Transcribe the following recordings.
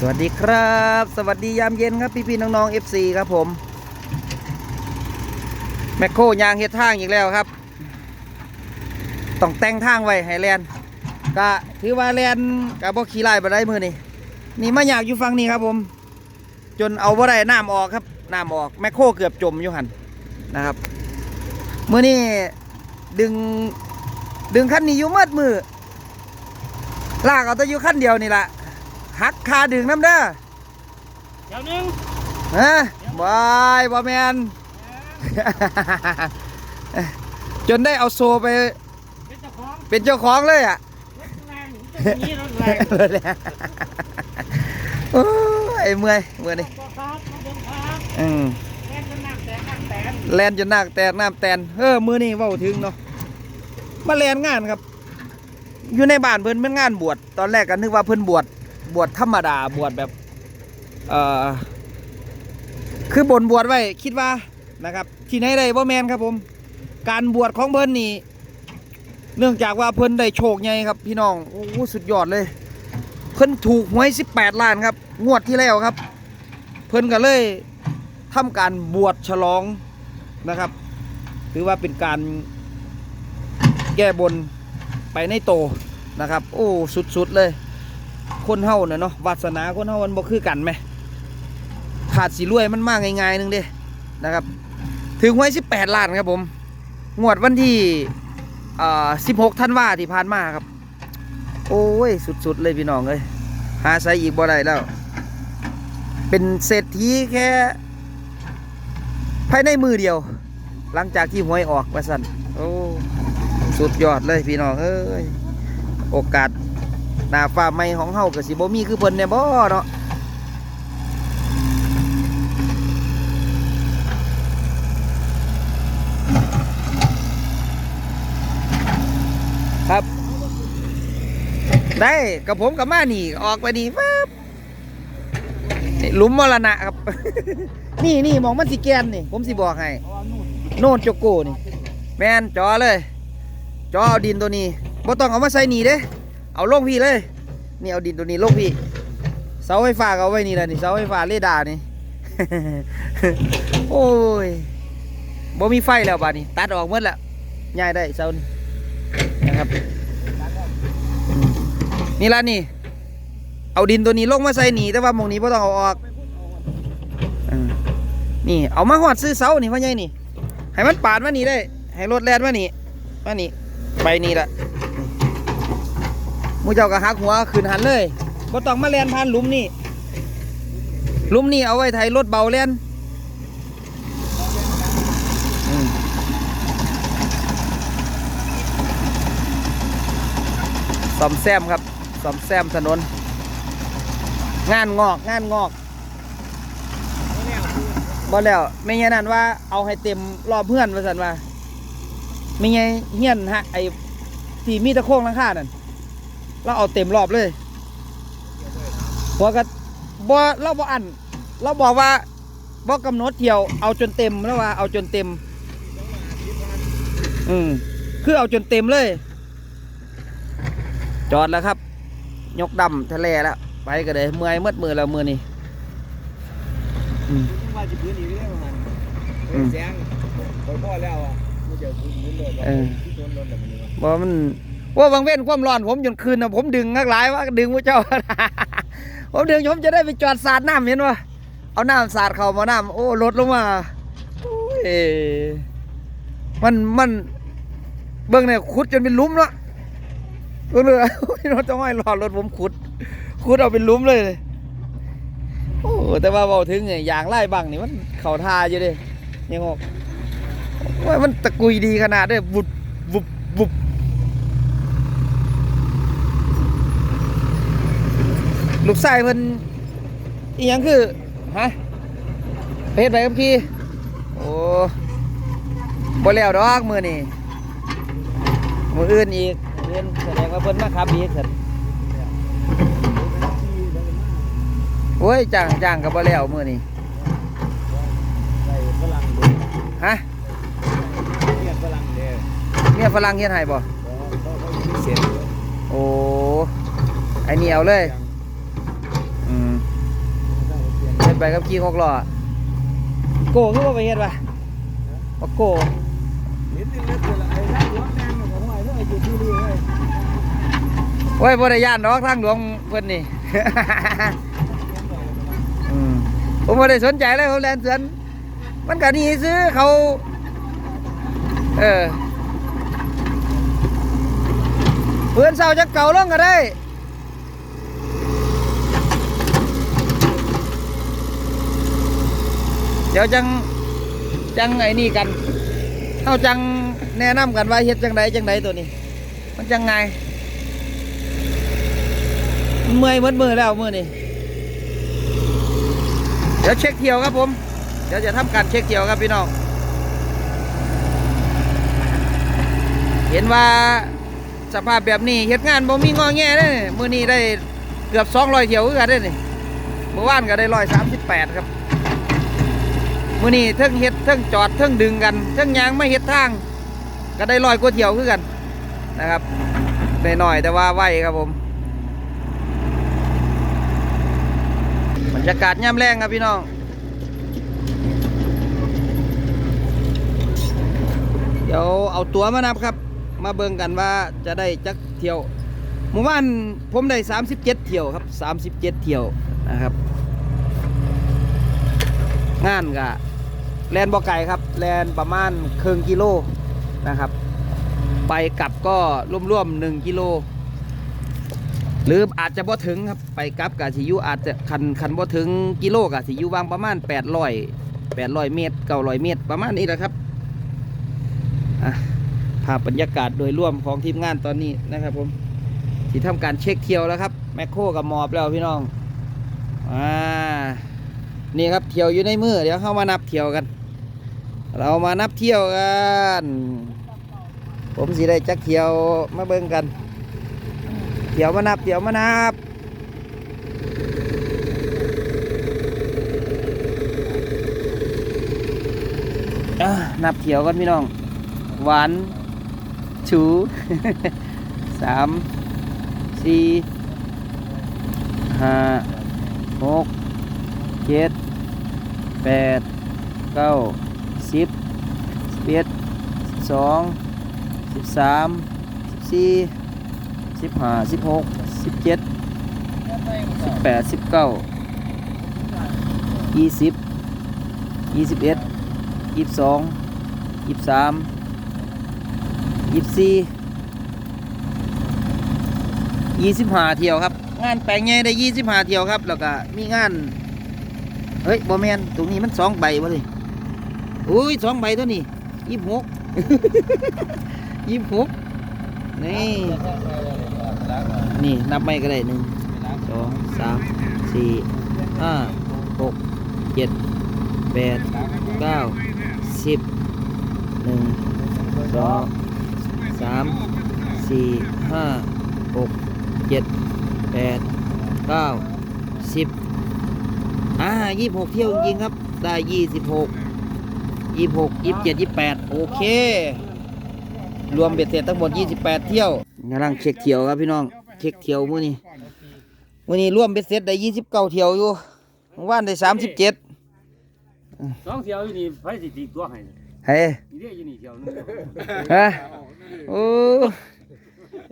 สวัสดีครับ สวัสดียามเย็นครับพี่พี่ๆน้องๆ FC ครับผม แมคโครยางเฮ็ดทางอีกแล้วครับ ต้องแต่งทางไว้ให้แลนก็ถือว่าแลนกับบ่ขี่ไล่บ่ได้มือนี่นี่มาอยากอยู่ฟังนี้ครับผม จนเอาบ่ได้น้ำออกครับน้ำออกแมคโครเกือบจมอยู่หันนะครับมือนี่ดึงดึงคันนี้อยู่มัดมือลากเอาแต่อยู่คันเดียวนี่แหละ หักคาดึงน้ำเด้อเดี๋ยวหนึงฮะบายบอแมนจนได้เอาโซไป เป็นเจ้าของเป็นเจ้าของเลยอะรถแรงจะมีรถแรงโอ้ยเมื่อยเมื่อยนี่ตัวครับมาเบิ่งครับอืมแรงจะนั่งแต่นั่งแต่แลนจนหนักแตกน้ำแตนเออมือนี่เว้าถึงเนาะมาแลนงานครับ อยู่ในบ้านเพิ่นเป็นงานบวชตอนแรกก็นึกว่าเพิ่นบวช บวชธรรมดาบวชแบบเอ่อคือบนบวชไว้คิดว่านะครับที่ไหนได้บ่แมนครับผม การบวชของเพิ่นนี่เนื่องจากว่าเพิ่นได้โชคใหญ่ครับ พี่น้องโอ้สุดยอดเลย เพิ่นถูกหวย18 ล้านครับ งวดที่แล้วครับ เพิ่นก็เลยทำการบวชฉลองนะครับ ถือว่าเป็นการแก้บนไปในโตนะครับ โอ้สุดๆเลย คนเฮาน่ะเนาะวาสนาคนเฮามันบ่คือกันไหมขาดสีรวยมันมากง่ายๆหนึงเด้นะครับ ถึงไว้18ล้านครับผม งวดวันที่เอ่อ16ธันว่าที่ผ่านมาครับ โอ้ย สุดๆเลยพี่น้องเอ้ยหาใช้อีกบ่ได้แล้ว เป็นเศรษฐีแค่ ภายในมือเดียว หลังจากที่หวยออกว่าสั่นโอ้สุดยอดเลยพี่น้องเอ้ยโอกาส หน้าฟ้าใหม่ของเฮาก็สิบ่มีคือเพิ่นแน่บ่เนาะครับ ได้กับผมกับมานี่ ออกไปนี่ปั๊บหลุมมรณะครับ นี่นี่มองมันสิแกนนี่ ผมสิบอกให้ โน่นโจโก้นี่ แมนจอเลย จอเอาดินตัวนี้บ่ต้องเอามาใส่นี่เด้ เอาลงพี่เลย นี่เอาดินตัวนี้ลงพี่ เสาไฟฟ้าก็เอาไว้นี่แหละนี่เสาไฟฟ้าเรดาร์นี่ โอ้ยบ่มีไฟแล้วบ้าดนี้ ตัดออกหมดแล้วย้ายได้เสานี่นะครับนี่ละนี่ เอาดินตัวนี้ลงมาใส่หนีแต่ว่าหมองนี้บ่ต้องเอาออกอืมนี่เอามาหอดซื้อเสานี่พ่อใหญ่นี่ ให้มันปาดมานี่ได้ ให้รถแล่นมานี่มานี่ไปนี่ละ มูเจ้าก็หักหัวขึ้นหันเลยบ่ต้องมาแล่นผ่านหลุมนี่หลุมนี่เอาไว้ไถรถเบาแล่นซ่อมแซมครับซ่อมแซมถนน งานงอกงานงอกบ่แล้วไม่งั้นนั่นว่าเอาให้เต็มรอบเพื่อนว่าสันว่าไม่งั้นเฮียนฮะไอ้ที่มีตะโค้งหลังคานั่น เราเอาเต็มรอบเลยหัวก็บ่เราบ่อัน เราบอกว่าบ่กำหนดเที่ยวเอาจนเต็มแล้วว่าเอาจนเต็ม อืมคือเอาจนเต็มเลย จอดแล้วครับ ยกดำทะเลแล้วไปก็เลยเมื่อยมืดมือแล้วมือนี่อืมว่าจะพื้นอีกเรื่องมันอืมแซงพอพ่อแล้วอะไม่เจอพื้นพื้นเลยเออที่โดนรถแบบนี้วะบ่มัน ว่าบางเว้นความร้อนผมจนคืนนะผมดึงนักหลายว่าดึงพระเจ้า ผมดึงผมจะได้ไปจอดสาดน้ำเห็นวะเอาน้ำสาดเข้ามาน้ำโอ้ลดลงมาโอ้ยมันมันเบิ่งเนี่ยขุดจนเป็นลุ่มเนาะเบิ่งเลยโอ้ยรถจะห้อยรอดรถผมขุด ขุดเอาเป็นลุ่มเลยโอ้แต่ว่าเบาถึงเนี่ยอย่างไล่บังนี่มันเข่าทาอยู่เดิยังงอกว่ามันตะกุยดีขนาดเด้บุบบุบบุบ ลูกชายเพิ่นอีหยังคือฮะไปเฮ็ดไปกับพี่โอ้บ่แล้วดอกมื้อนี้มื้ออื่นอีกมื้ออื่นแสดงว่าเพิ่นมาขับอีกซั่นโอ้ยจ้างจ้างก็บ่แล้วมื้อนี้ใส่ฝรั่งดฮะเรียฝรั่งเด้อเมียฝรั่งเฮ็ดให้บ่เขาเขาเขาเศษเด้อโอ้ไอ้นี่เอาเลย อืม ไปกับขี่หกล้อโก้คือว่าไปเฮ็ดปะว่าโก้นิดนึงแล้วคือไอ้ร่างหัวแดงของไอ้เรื่องอยู่ที่นี่เลยโอ้ยบ่ได้ย่านดอกทางหลวงเพิ่นนี่อืมผมบ่ได้สนใจเลยเขาแลนสวนมันก็หนี่ซื้อเขา เออเพื่อนเสาจะเก่าลงก็ได้ ดี๋ยวจังจังไอ้นี่กันเขาจังแนะนำกันว่าเฮ็ดจังไดจังไดตัวนี้ มันจังไงเมื่อยมดมือแล้วมือนี่เดี๋ยวเช็คเที่ยวครับผม เดี๋ยวจะทำการเช็คเที่ยวครับพี่น้องเห็นว่าสภาพแบบนี้เฮ็ดงานบ่มีงอแงเลยมือนี้ได้เกือบ200เที่ยวกันเด้นี่เมื่อวานก็ได้138ครับ มือนี้เทิงเฮ็ดเทิงจอดเทิงดึงกันเทิงยางไม่เฮ็ดทาง ก็ได้ร้อยกว่าเที่ยวคือกันนะครับได้หน่อยแต่ว่าไวครับผมบรรยากาศย่ำแรงครับพี่น้องเดี๋ยวเอาตัวมานับครับ มาเบิ่งกันว่าจะได้จักเที่ยวหมู่บ้านผมได้ 37 เที่ยวครับ 37 เที่ยวนะครับ งานกะ แลนบ่อไก่ครับ แลนประมาณเครึ่งกิโลนะครับ ไปกลับก็ร่วมๆ1กิโลหรืออาจจะบ่ถึงครับไปกลับกับสิยูอาจจะคันคันบ่ถึงกิโลกับสิยูวางประมาณ 800 800 เมตร900 เมตร ประมาณนี้แหละครับภาพบรรยากาศโดยรวมของทีมงานตอนนี้นะครับผมที่ทำการเช็คเที่ยวแล้วครับ แมคโครกับมอบแล้วพี่น้องอ่านี่ครับเที่ยวอยู่ในมือเดี๋ยวเข้ามานับเที่ยวกัน เรามานับเที่ยวกัน ผมสิได้จักเที่ยวมาเบิ่งกันเดี๋ยวมานับเดี๋ยวมานับนับเที่ยวกันพี่น้องหวานชูสามสี่ห้าหกเจ็ดแปดเก้า สิบสิบเอ็ดสิบสองสิบสามสิบสี่สิบห้าสิบหกสิบเจ็ดสิบแปดสิบเก้ายี่สิบยี่สิบเอ็ดยี่สิบสองยี่สิบสามยี่สิบสี่ยี่สิบห้าเที่ยวครับ งานแปลงใหญ่ได้ยี่สิบห้าเที่ยวครับ แล้วก็มีงาน เฮ้ยบอแมนตรงนี้มันสองใบวะเลย อุ้ยสองใบตัวนี้ยี่สิบหกยี่สิบหกนี่ นี่นับไม่ก็ได้หนึ่งสองสามสี่ห้าหกเจ็ดแปดเก้าสิบหนึ่งสองสามสี่ห้าหกเจ็ดแปดเก้าสิบอ่ายี่สิบหกเที่ยวจริงครับ ได้ยี่สิบหก ยี่สิบหกยี่สิบเจ็ดยี่สิบแปดโอเค รวมเบ็ดเสร็จทั้งหมด28เที่ยวกำลังเช็คเที่ยวครับพี่น้องเช็คเที่ยวมื้อนี้มื้อนี้รวมเบ็ดเสร็จได้29เที่ยวอยู่เมื่อวานได้37สองเที่ยวอยู่นี่ไผสิตีตัวให้เฮ้ยนี่เด้อยู่นี่เที่ยวหนึงฮะโอ้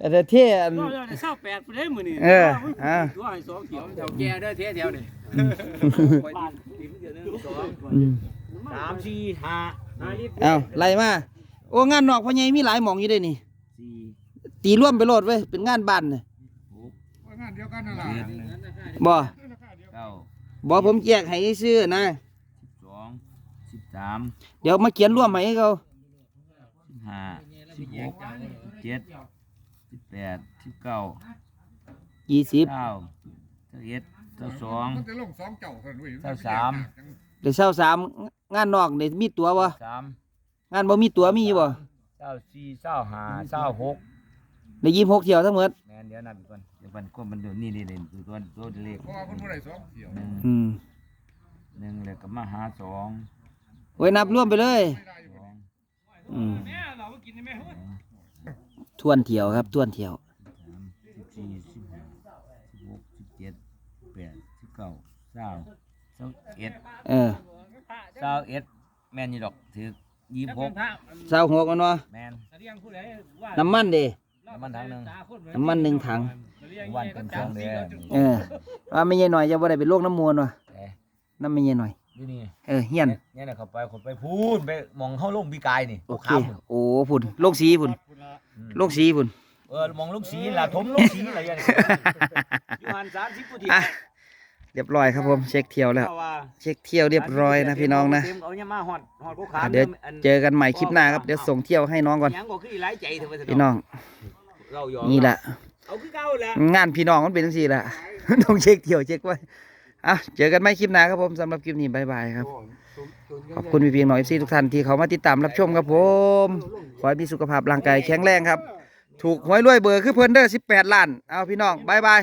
อันเดเท่อันก็ได้เศร้าแปดไปเลยมื้อนี้เอออ่าตัวให้สองเที่ยวแถวแกเด้อเที่ยวเที่ยวนี่ บาทตีเที่ยวหนึงสองอืมสามสี่ห้านายนี่เอ้าไล่มา โอ้งานนอกพ่อใหญ่มีหลายหม่องอยู่เด้นี่ สี่ตีร่วมไปโลดเว้ยเป็นงานบ้านน่ะงานเดียวกันนั่นแหละเจ็ดบ่เก้าบ่ผมแยกให้ซื้อนะ สิบสองสิบสามเดี๋ยวมาเขียนร่วมให้เขาสิบห้าสิบหกสิบเจ็ดสิบแปดสิบเก้า20 เก้าสิบเอ็ดสิบสอง มันจะลงสองเจ้าเท่านั้นเว้ยเจ้าสาม เดี๋ยวเช้าสาม งานนอกนี่มีตั๋วบ่สามงานบ่มีตั๋วมีอยู่บ่เจ้าสี่เจ้าห้าเจ้าหกได้ยี่สิบหกเที่ยวทั้งหมดแม่นเดี๋ยวนับอีกก่อนเดี๋ยวมันก็มันเดี๋ยวนี่นี่นี่ตัวตัวตัวเลขเพราะว่าคนบ่ได้สองเที่ยวหนึ่งอืมหนึ่งแล้วก็มาหาสองไว้นับรวมไปเลยไม่ได้อยู่สองอืมทวนเที่ยวครับทวนเที่ยว สามสิบสี่สิบห้าสิบหกสิบเจ็ดสิบแปดสิบเก้าเก้าสองเอ็ดเออ เศร้าเอ็ดแมนอยู่ดอกถือยี่สิบหกเศร้าหัวกันวะแมนน้ำมันเด้น้ำมันถังหนึ่งน้ำมันหนึ่งถังวันเป็นสองเดือนเออว่าไม่ใช่หน่อยจะบ่ได้เป็นโรคน้ำมวนวะเอ้ยน้ำไม่ใช่หน่อยอยู่นี่เออเฮียนเนี่ยเนี่ยเขาไปคนไปพูนไปมองเข้าลงปีกายนี่โอเคขาวโอ้พุ่นโรคสีพุ่นอืมโรคสีพุ่นเออมองลูกสีล่ะถมลูกสีอะไรอย่างเงี้ยอยู่หันสามสิบปุถีอะ เรียบร้อยครับผมเช็คเที่ยวแล้ว เช็คเที่ยวเรียบร้อยนะพี่น้องนะเอาเนี่ยมาหอดหอดกูขาอะเดี๋ยวเจอกันใหม่คลิปหน้าครับเดี๋ยวส่งเที่ยวให้น้องก่อนยังก็คืออีหลายใจเถอะว่าซั่พี่น้องเรายอมนี่แหละเอาคือเก่าแหละงานพี่น้องมันเป็นจังซี่แหละต้องเช็คเที่ยวเช็คไว้อะเจอกันใหม่คลิปหน้าครับผมสำหรับคลิปนี้บ๊ายบายครับขอบคุณพี่เพียงหน่อยซีทุกท่านที่เขามาติดตามรับชมครับผมขอให้มีสุขภาพร่างกายแข็งแรงครับ ถูกหวยรวยเบอร์คือเพิ่นเด้อ18ล้าน เอาพี่น้องบายบาย